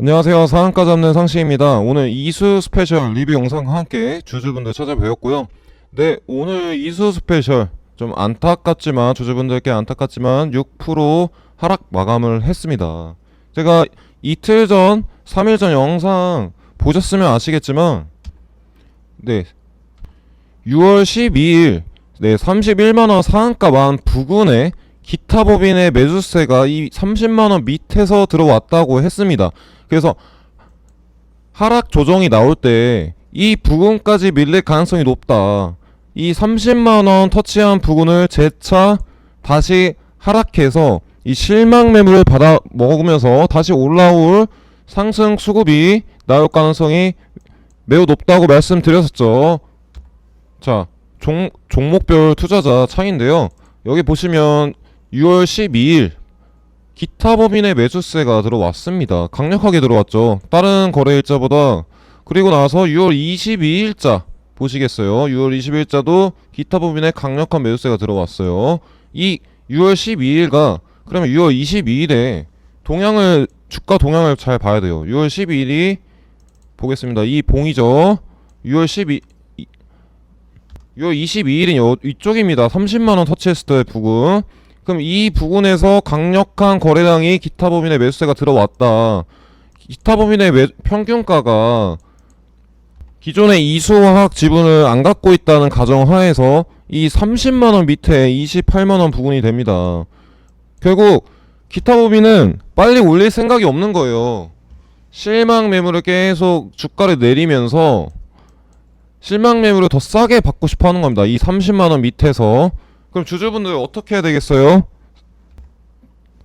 안녕하세요. 상한가 잡는 상시입니다. 오늘 이수 스페셜 리뷰 영상과 함께 주주분들 찾아뵈었고요. 네, 오늘 이수 스페셜 좀 안타깝지만 주주분들께 안타깝지만 6% 하락 마감을 했습니다. 제가 이틀 전, 3일 전 영상 보셨으면 아시겠지만 네. 6월 12일 네, 31만 원 상한가 만 부근에 기타 법인의 매수세가 이 30만 원 밑에서 들어왔다고 했습니다. 그래서 하락 조정이 나올 때 이 부근까지 밀릴 가능성이 높다. 이 30만 원 터치한 부근을 재차 다시 하락해서 이 실망 매물을 받아 먹으면서 다시 올라올 상승 수급이 나올 가능성이 매우 높다고 말씀드렸었죠. 자, 종, 종목별 투자자 차인데요. 여기 보시면 6월 12일 기타 법인의 매수세가 들어왔습니다. 강력하게 들어왔죠. 다른 거래일자보다 그리고 나서 6월 22일자 보시겠어요. 6월 22일자도 기타 법인의 강력한 매수세가 들어왔어요. 이 6월 12일가 그러면 6월 22일에 동향을 주가 동향을 잘 봐야 돼요. 6월 12일이 보겠습니다. 이 봉이죠. 6월 12 6월 22일인 요, 이쪽입니다. 30만 원 터치했을 때 부근. 그럼 이 부근에서 강력한 거래량이 기타 법인의 매수세가 들어왔다. 기타 법인의 매, 평균가가 기존의 이수화학 지분을 안 갖고 있다는 가정 하에서 이 30만 원 밑에 28만 원 부근이 됩니다. 결국 기타 법인은 빨리 올릴 생각이 없는 거예요. 실망 매물을 계속 주가를 내리면서 실망 매물을 더 싸게 받고 싶어 하는 겁니다. 이 30만 원 밑에서. 그럼 주주분들 어떻게 해야 되겠어요?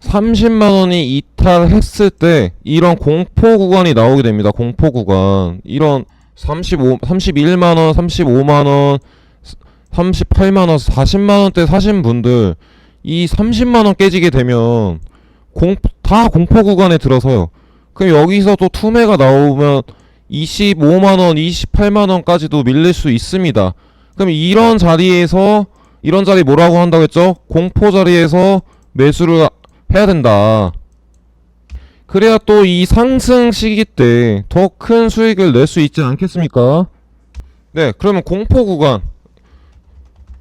30만 원이 이탈했을 때 이런 공포 구간이 나오게 됩니다. 공포 구간. 이런 35 31만 원, 35만 원, 38만 원, 40만 원대 사신 분들 이 30만 원 깨지게 되면 공 다 공포 구간에 들어서요. 그럼 여기서 또 투매가 나오면 25만 원, 28만 원까지도 밀릴 수 있습니다. 그럼 이런 자리에서, 이런 자리 뭐라고 한다고 했죠? 공포 자리에서 매수를 해야 된다. 그래야 또 이 상승 시기 때 더 큰 수익을 낼 수 있지 않겠습니까? 네, 그러면 공포 구간.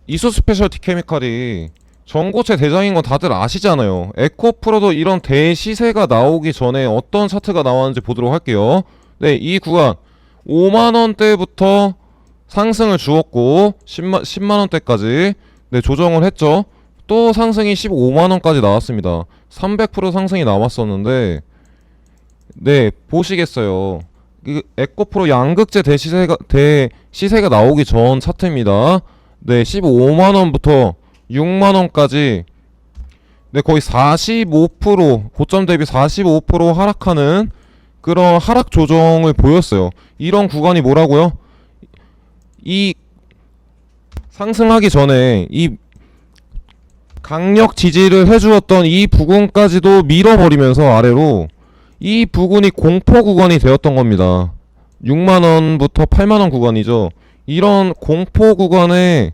이수 스페셜티 케미칼이 전고체 대장인 건 다들 아시잖아요. 에코프로도 이런 대시세가 나오기 전에 어떤 차트가 나왔는지 보도록 할게요. 네, 이 구간 5만 원대부터 상승을 주었고 10만 10만 원대까지 네, 조정을 했죠. 또 상승이 15만 원까지 나왔습니다. 300% 상승이 나왔었는데 네, 보시겠어요. 그 에코프로 양극재 대시세가 대시세가 나오기 전 차트입니다. 네, 15만 원부터 6만 원까지 네, 거의 45% 고점 대비 45% 하락하는 그런 하락 조정을 보였어요. 이런 구간이 뭐라고요? 이 상승하기 전에 이 강력 지지를 해주었던 이 부근까지도 밀어버리면서 아래로 이 부근이 공포 구간이 되었던 겁니다. 6만원부터 8만원 구간이죠. 이런 공포 구간에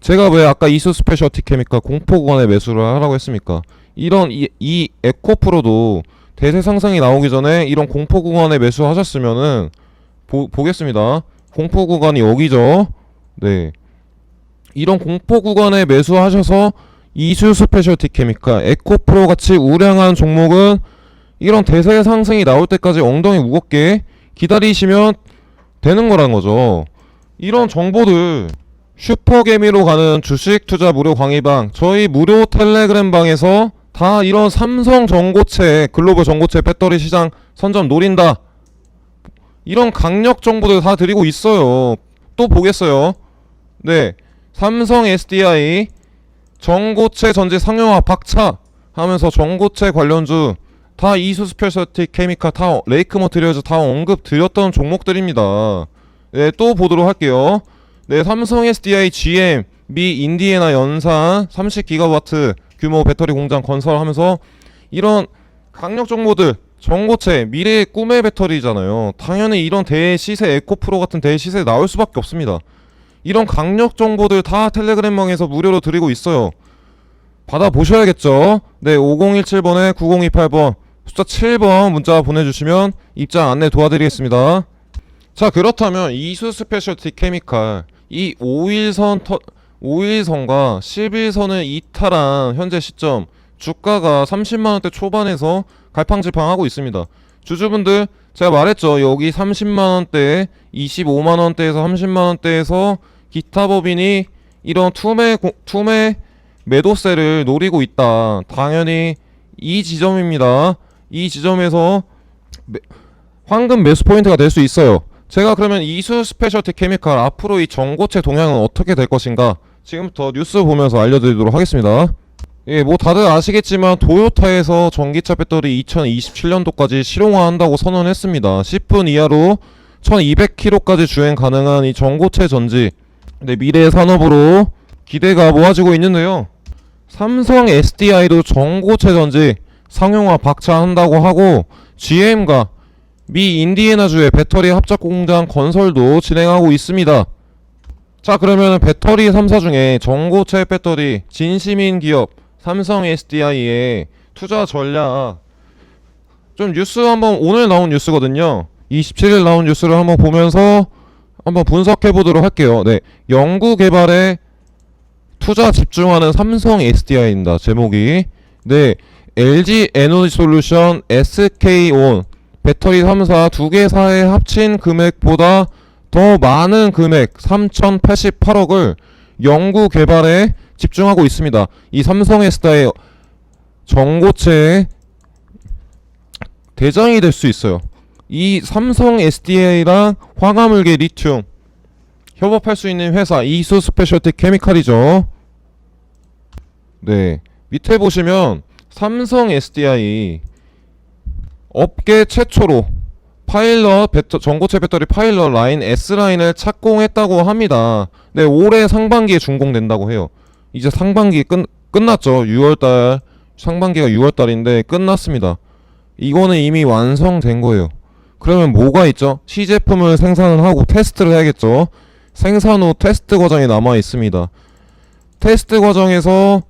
제가 왜 아까 이수 스페셜티 케미칼 공포 구간에 매수를 하라고 했습니까? 이런 이, 이 에코프로도 대세 상승이 나오기 전에 이런 공포 구간에 매수하셨으면은 보, 보겠습니다. 공포 구간이 여기죠. 네. 이런 공포 구간에 매수하셔서 이수 스페셜티 케미칼, 에코프로 같이 우량한 종목은 이런 대세 상승이 나올 때까지 엉덩이 무겁게 기다리시면 되는 거란 거죠. 이런 정보들 슈퍼개미로 가는 주식 투자 무료 강의방 저희 무료 텔레그램 방에서 다 이런 삼성 전고체 글로벌 전고체 배터리 시장 선점 노린다. 이런 강력 정보들 다 드리고 있어요. 또 보겠어요. 네 삼성 SDI 전고체 전지 상용화 박차 하면서 전고체 관련주 다 이수 스페셜티 케미칼 다 레이크 머티리얼즈 다 언급 드렸던 종목들입니다 네 또 보도록 할게요 네 삼성 SDI GM 미 인디애나 연산 30기가와트 규모 배터리 공장 건설하면서 이런 강력 정보들 전고체 미래의 꿈의 배터리잖아요. 당연히 이런 대시세 에코프로 같은 대시세 나올 수밖에 없습니다. 이런 강력 정보들 다 텔레그램망에서 무료로 드리고 있어요. 받아 보셔야겠죠. 네, 5017번에 9028번 숫자 7번 문자 보내주시면 입장 안내 도와드리겠습니다. 자 그렇다면 이수 스페셜티 케미칼 이 5일선 터, 5일선과 11선을 이탈한 현재 시점 주가가 30만원대 초반에서 갈팡질팡하고 있습니다. 주주분들 제가 말했죠 여기 30만원대 25만 원대에서 30만 원대에서 기타 법인이 이런 투매 고- 투매 매도세를 노리고 있다. 당연히 이 지점입니다. 이 지점에서 매- 황금 매수 포인트가 될 수 있어요. 제가 그러면 이수 스페셜티 케미칼 앞으로 이 전고체 동향은 어떻게 될 것인가 지금부터 뉴스 보면서 알려드리도록 하겠습니다. 예, 뭐 다들 아시겠지만 도요타에서 전기차 배터리 2027년도까지 실용화한다고 선언했습니다. 10분 이하로 1200km까지 주행 가능한 이 전고체 전지 네, 미래의 산업으로 기대가 모아지고 있는데요. 삼성 SDI도 전고체 전지 상용화 박차한다고 하고 GM과 미 인디애나주의 배터리 합작 공장 건설도 진행하고 있습니다. 자 그러면 배터리 3사 중에 전고체 배터리 진심인 기업 삼성 SDI의 투자 전략 좀 뉴스 한번 오늘 나온 뉴스거든요. 27일 나온 뉴스를 한번 보면서 한번 분석해 보도록 할게요. 네, 연구 개발에 투자 집중하는 삼성 SDI입니다. 제목이 네, LG 에너지 솔루션, SK온 배터리 3사 두 개 사의 합친 금액보다 더 많은 금액 3,088억을 연구 개발에 집중하고 있습니다. 이 삼성 SDI 전고체의 대장이 될 수 있어요. 이 삼성 SDI랑 화가물계 리튬 협업할 수 있는 회사 이수 스페셜티 케미칼이죠. 네. 밑에 보시면 삼성 SDI 업계 최초로 파일럿 배터, 전고체 배터리 파일럿 라인 S라인을 착공했다고 합니다. 네, 올해 상반기에 준공된다고 해요. 이제 상반기 끝, 끝났죠. 6월달, 상반기가 6월달인데 끝났습니다. 이거는 이미 완성된 거예요. 그러면 뭐가 있죠? 시제품을 생산을 하고 테스트를 해야겠죠. 생산 후 테스트 과정이 남아 있습니다. 테스트 과정에서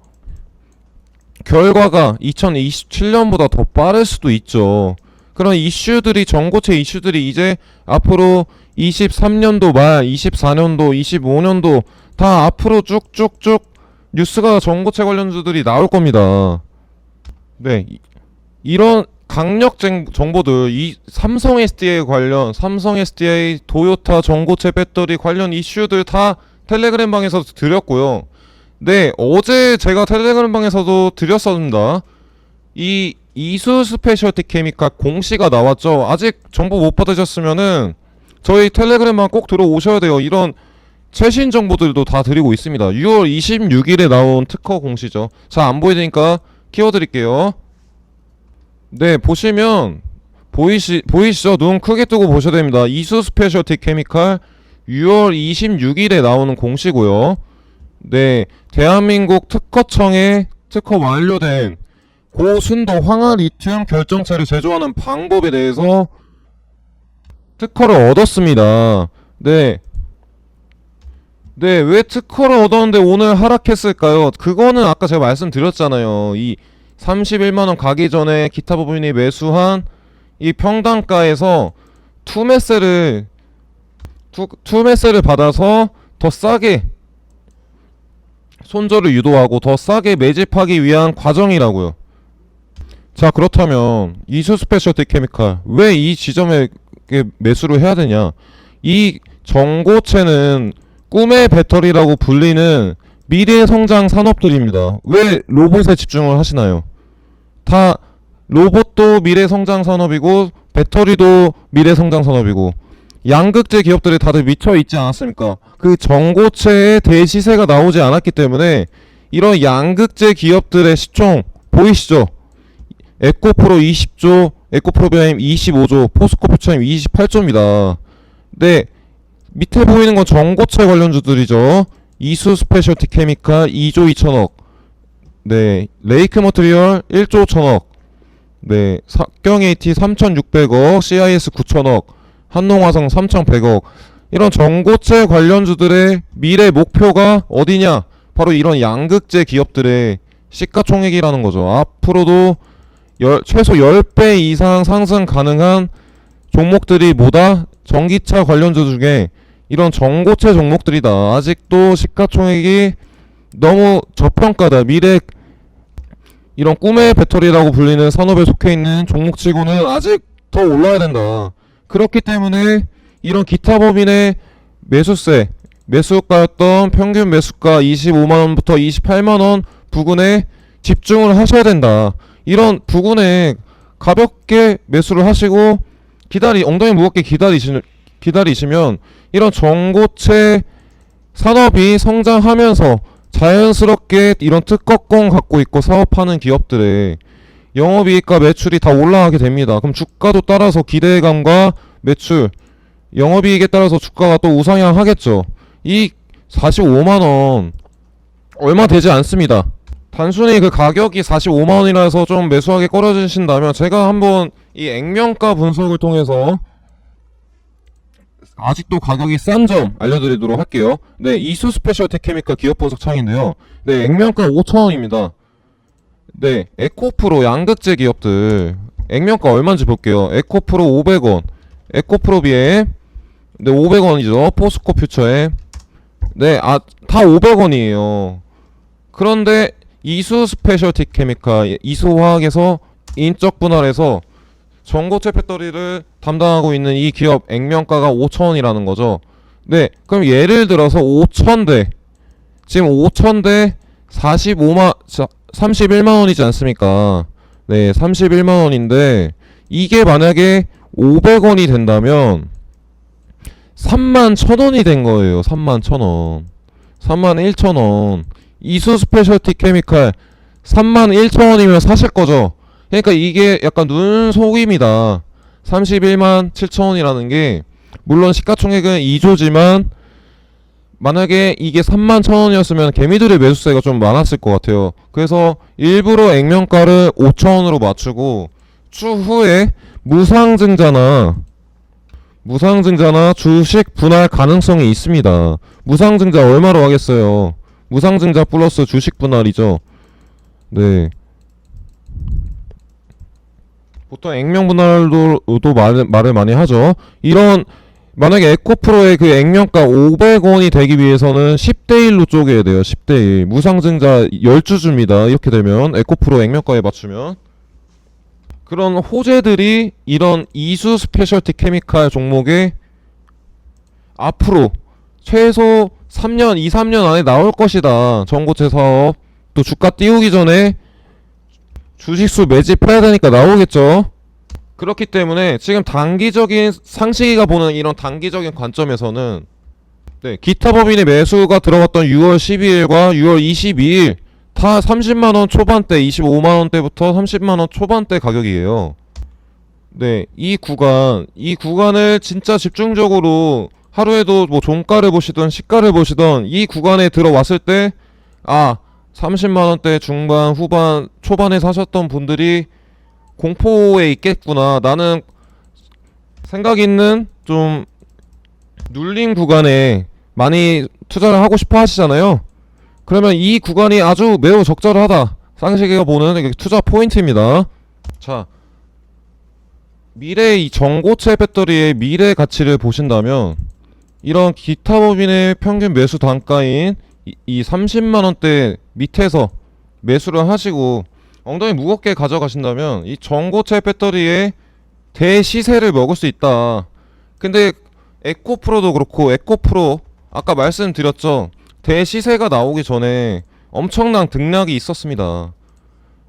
결과가 2027년보다 더 빠를 수도 있죠. 그런 이슈들이 전고체 이슈들이 이제 앞으로 23년도 말, 24년도, 25년도 다 앞으로 쭉쭉쭉 뉴스가 전고체 관련주들이 나올 겁니다. 네, 이- 이런 강력 정- 정보들 이 삼성 SDI 관련 삼성 SDI 도요타 전고체 배터리 관련 이슈들 다 텔레그램 방에서 드렸고요. 네, 어제 제가 텔레그램 방에서도 드렸었습니다. 이 이수 스페셜티 케미칼 공시가 나왔죠. 아직 정보 못 받으셨으면은 저희 텔레그램만 꼭 들어오셔야 돼요. 이런 최신 정보들도 다 드리고 있습니다. 6월 26일에 나온 특허 공시죠. 자, 안 보이니까 키워드릴게요. 네, 보시면 보이시 보이시죠? 눈 크게 뜨고 보셔야 됩니다. 이수 스페셜티 케미칼 6월 26일에 나오는 공시고요. 네, 대한민국 특허청에 특허 완료된 고순도 황화 리튬 결정체를 제조하는 방법에 대해서 특허를 얻었습니다. 네. 네, 왜 특허를 얻었는데 오늘 하락했을까요? 그거는 아까 제가 말씀드렸잖아요. 이 31만원 가기 전에 기타 부분이 매수한 이 평단가에서 투매세를 투, 투매세를 받아서 더 싸게 손절을 유도하고 더 싸게 매집하기 위한 과정이라고요. 자 그렇다면 이수 스페셜티 케미칼 왜 이 지점에 매수를 해야 되냐? 이 전고체는 꿈의 배터리라고 불리는 미래 성장 산업들입니다. 왜 로봇에 집중을 하시나요? 다 로봇도 미래 성장 산업이고 배터리도 미래 성장 산업이고 양극재 기업들이 다들 미쳐 있지 않았습니까? 그 전고체의 대시세가 나오지 않았기 때문에 이런 양극재 기업들의 시총 보이시죠? 에코프로 20조, 에코프로비아임 25조, 포스코프차임 28조입니다. 네, 밑에 보이는 건 전고체 관련주들이죠. 이수 스페셜티 케미칼 2조 2천억, 네, 레이크 머트리얼 1조 1천억, 네, 석경 AT 3,600억, CIS 9천억, 한농화성 3,100억. 이런 전고체 관련주들의 미래 목표가 어디냐? 바로 이런 양극재 기업들의 시가총액이라는 거죠. 앞으로도 열, 최소 10배 이상 상승 가능한 종목들이 뭐다? 전기차 관련주 중에 이런 전고체 종목들이다. 아직도 시가총액이 너무 저평가다. 미래 이런 꿈의 배터리라고 불리는 산업에 속해 있는 종목치고는 아직 더 올라야 된다. 그렇기 때문에 이런 기타 법인의 매수세, 매수가였던 평균 매수가 25만원부터 28만원 부근에 집중을 하셔야 된다. 이런 부근에 가볍게 매수를 하시고 기다리 엉덩이 무겁게 기다리시 기다리시면 이런 전고체 산업이 성장하면서 자연스럽게 이런 특허권 갖고 있고 사업하는 기업들의 영업이익과 매출이 다 올라가게 됩니다. 그럼 주가도 따라서 기대감과 매출, 영업이익에 따라서 주가가 또 우상향하겠죠. 이 45만 원 얼마 되지 않습니다. 단순히 그 가격이 45만 원이라서 좀 매수하게 꺼려지신다면 제가 한번 이 액면가 분석을 통해서 아직도 가격이 싼 점 알려드리도록 할게요. 네, 이수 스페셜 테크니컬 기업 분석 창인데요. 네, 액면가 5,000원입니다. 네, 에코프로 양극재 기업들 액면가 얼마인지 볼게요. 에코프로 500원, 에코프로 비에 네, 500원이죠. 포스코 퓨처에 네, 아, 다 500원이에요. 그런데 이수 스페셜티 케미칼, 이수화학에서 인적 분할해서 전고체 배터리를 담당하고 있는 이 기업 액면가가 5천원이라는 거죠. 네, 그럼 예를 들어서 5천대 지금 5천대 45만 31만 원이지 않습니까? 네, 31만 원인데 이게 만약에 500원이 된다면 3만 1천원이 된 거예요. 3만 1천원. 3만 1천원. 이수 스페셜티 케미칼 3만 1천원이면 사실 거죠. 그러니까 이게 약간 눈속임이다. 31만 7천원이라는 게 물론 시가총액은 2조지만 만약에 이게 3만 천원이었으면 개미들의 매수세가 좀 많았을 것 같아요. 그래서 일부러 액면가를 5천원으로 맞추고 추후에 무상증자나 무상증자나 주식 분할 가능성이 있습니다. 무상증자 얼마로 하겠어요? 무상증자 플러스 주식 분할이죠. 네. 보통 액면 분할도 말, 말을 많이 하죠. 이런 만약에 에코프로의 그 액면가 500원이 되기 위해서는 10대 1로 쪼개야 돼요. 10대 1. 무상증자 10주줍니다. 이렇게 되면 에코프로 액면가에 맞추면 그런 호재들이 이런 이수 스페셜티 케미칼 종목에 앞으로 최소 3년, 2, 3년 안에 나올 것이다. 전고체 사업. 또 주가 띄우기 전에 주식수 매집해야 되니까 나오겠죠. 그렇기 때문에 지금 단기적인 상식이가 보는 이런 단기적인 관점에서는 네, 기타 법인의 매수가 들어갔던 6월 12일과 6월 22일 다 30만 원 초반대, 25만 원대부터 30만 원 초반대 가격이에요. 네, 이 구간, 이 구간을 진짜 집중적으로 하루에도 뭐 종가를 보시던 시가를 보시던 이 구간에 들어왔을 때, 아, 30만원대 중반, 후반, 초반에 사셨던 분들이 공포에 있겠구나. 나는 생각 있는 좀 눌린 구간에 많이 투자를 하고 싶어 하시잖아요. 그러면 이 구간이 아주 매우 적절하다. 쌍시계가 보는 투자 포인트입니다. 자, 미래 이 전고체 배터리의 미래 가치를 보신다면 이런 기타 법인의 평균 매수 단가인 이, 이 30만 원대 밑에서 매수를 하시고 엉덩이 무겁게 가져가신다면 이 전고체 배터리의 대시세를 먹을 수 있다. 근데 에코프로도 그렇고 에코프로 아까 말씀드렸죠. 대시세가 나오기 전에 엄청난 등락이 있었습니다.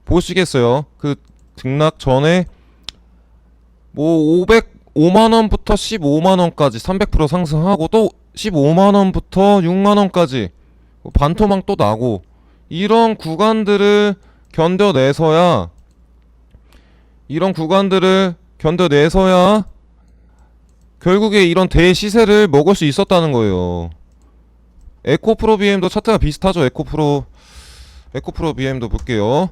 보시겠어요? 그 등락 전에 뭐 505만 원부터 15만 원까지 300% 상승하고 또 15만 원부터 6만 원까지 반토막 또 나고 이런 구간들을 견뎌내서야 이런 구간들을 견뎌내서야 결국에 이런 대시세를 먹을 수 있었다는 거예요. 에코프로 BM도 차트가 비슷하죠. 에코프로 에코프로 BM도 볼게요.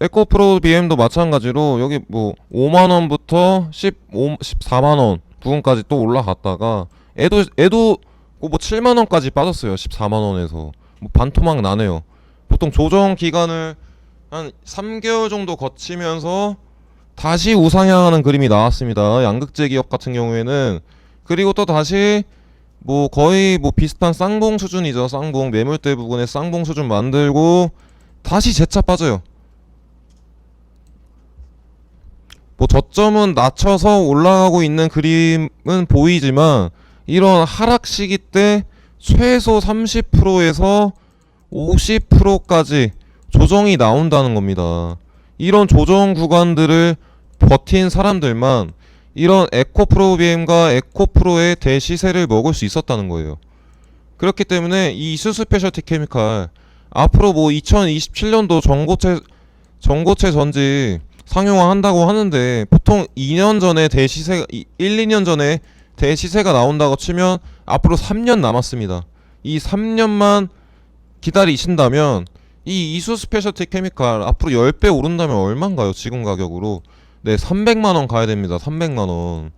에코프로 BM도 마찬가지로 여기 뭐 5만 원부터 15 14만 원 부분까지 또 올라갔다가 애도 애도 뭐 7만 원까지 빠졌어요. 14만 원에서 뭐 반토막 나네요. 보통 조정 기간을 한 3개월 정도 거치면서 다시 우상향하는 그림이 나왔습니다. 양극재 기업 같은 경우에는 그리고 또 다시 뭐 거의 뭐 비슷한 쌍봉 수준이죠. 쌍봉 매물대 부분에 쌍봉 수준 만들고 다시 재차 빠져요. 뭐 저점은 낮춰서 올라가고 있는 그림은 보이지만 이런 하락 시기 때 최소 30%에서 50%까지 조정이 나온다는 겁니다. 이런 조정 구간들을 버틴 사람들만 이런 에코프로비엠과 에코프로의 대시세를 먹을 수 있었다는 거예요. 그렇기 때문에 이 이수 스페셜티 케미칼 앞으로 뭐 2027년도 전고체 전고체 전지 상용화 한다고 하는데 보통 2년 전에 대시세 1, 2년 전에 대시세가 나온다고 치면 앞으로 3년 남았습니다. 이 3년만 기다리신다면 이 이수 스페셜티 케미칼 앞으로 10배 오른다면 얼마인가요? 지금 가격으로. 네, 300만 원 가야 됩니다. 300만 원.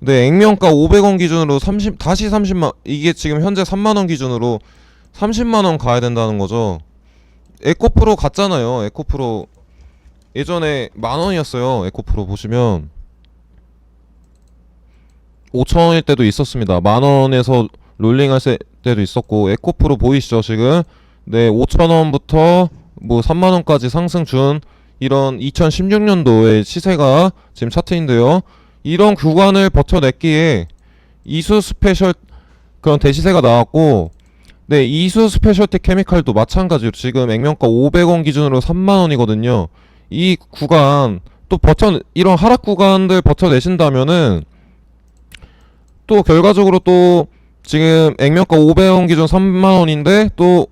네, 액면가 500원 기준으로 30 다시 30만 이게 지금 현재 3만 원 기준으로 30만 원 가야 된다는 거죠. 에코프로 갔잖아요. 에코프로 예전에 만 원이었어요. 에코프로 보시면 5천 원일 때도 있었습니다. 만 원에서 롤링할 세- 때도 있었고 에코프로 보이시죠 지금 네 5천 원부터 뭐 3만 원까지 상승 준 이런 2016년도의 시세가 지금 차트인데요. 이런 구간을 버텨냈기에 이수 스페셜 그런 대시세가 나왔고 네 이수 스페셜티 케미칼도 마찬가지로 지금 액면가 500원 기준으로 3만 원이거든요. 이 구간 또 버텨 이런 하락 구간들 버텨내신다면은 또 결과적으로 또 지금 액면가 500원 기준 3만 원인데 또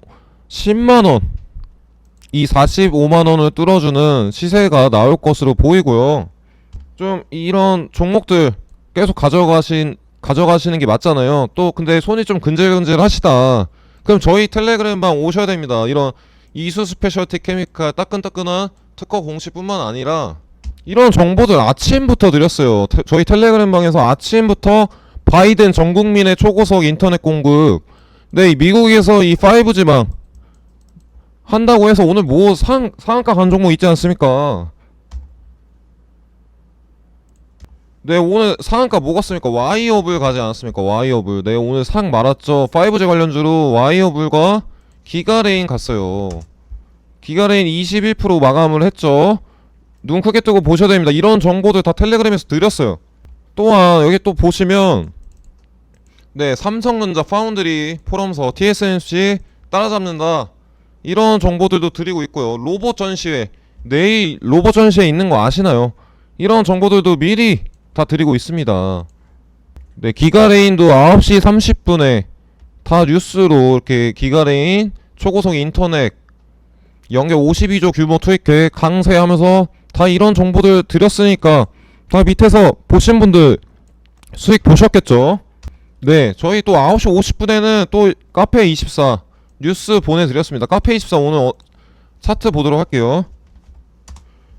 10만 원. 이 45만 원을 뚫어주는 시세가 나올 것으로 보이고요. 좀 이런 종목들 계속 가져가신 가져가시는 게 맞잖아요. 또 근데 손이 좀 근질근질 하시다. 그럼 저희 텔레그램방 오셔야 됩니다. 이런 이수 스페셜티 케미칼 따끈따끈한 특허 공시뿐만 아니라 이런 정보들 아침부터 드렸어요. 테- 저희 텔레그램방에서 아침부터 바이든 전 국민의 초고속 인터넷 공급. 네, 이 미국에서 이 5G망 한다고 해서 오늘 뭐 상, 상한가 간 종목 있지 않습니까? 네, 오늘 상한가 뭐 갔습니까? 와이어블 가지 않았습니까? 와이어블. 네, 오늘 상 말았죠. 5G 관련주로 와이어블과 기가레인 갔어요. 기가레인 21% 마감을 했죠. 눈 크게 뜨고 보셔야 됩니다. 이런 정보들 다 텔레그램에서 드렸어요. 또한 여기 또 보시면 네 삼성전자 파운드리 포럼서 TSMC 따라잡는다. 이런 정보들도 드리고 있고요. 로봇 전시회 내일 로봇 전시회 있는 거 아시나요? 이런 정보들도 미리 다 드리고 있습니다. 네 기가레인도 9시 30분에 다 뉴스로 이렇게 기가레인 초고속 인터넷 연계 52조 규모 투입 계획 강세하면서 다 이런 정보들 드렸으니까 다 밑에서 보신 분들 수익 보셨겠죠? 네, 저희 또 9시 50분에는 또 카페 24 뉴스 보내드렸습니다. 카페 24 오늘 어, 차트 보도록 할게요.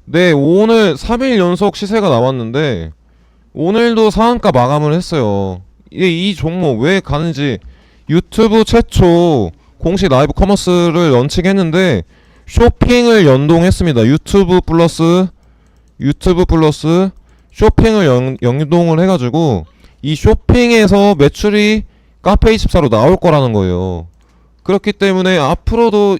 네, 오늘 3일 연속 시세가 나왔는데 오늘도 상한가 마감을 했어요. 이게 이 종목 왜 가는지 유튜브 최초 공식 라이브 커머스를 런칭했는데 쇼핑을 연동했습니다. 유튜브 플러스 유튜브 플러스 쇼핑을 연, 연동을 해가지고 이 쇼핑에서 매출이 카페24로 나올 거라는 거예요. 그렇기 때문에 앞으로도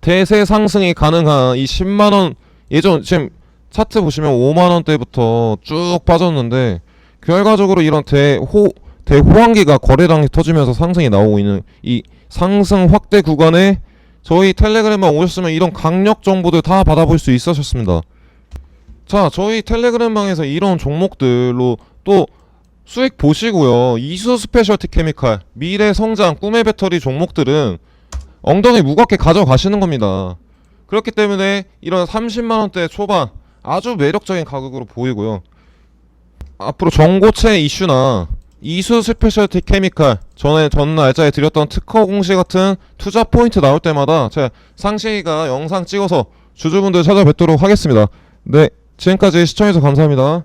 대세 상승이 가능한 이 10만원 예전 지금 차트 보시면 5만원대부터 쭉 빠졌는데 결과적으로 이런 대호 대호황기가 거래량이 터지면서 상승이 나오고 있는 이 상승 확대 구간에 저희 텔레그램만 오셨으면 이런 강력 정보들 다 받아볼 수 있으셨습니다. 자, 저희 텔레그램 방에서 이런 종목들로 또 수익 보시고요. 이수 스페셜티 케미칼, 미래 성장, 꿈의 배터리 종목들은 엉덩이 무겁게 가져가시는 겁니다. 그렇기 때문에 이런 30만 원대 초반 아주 매력적인 가격으로 보이고요. 앞으로 전고체 이슈나 이수 스페셜티 케미칼 전에 전 날짜에 드렸던 특허 공시 같은 투자 포인트 나올 때마다 제가 상시가 영상 찍어서 주주분들 찾아뵙도록 하겠습니다. 네, 지금까지 시청해주셔서 감사합니다.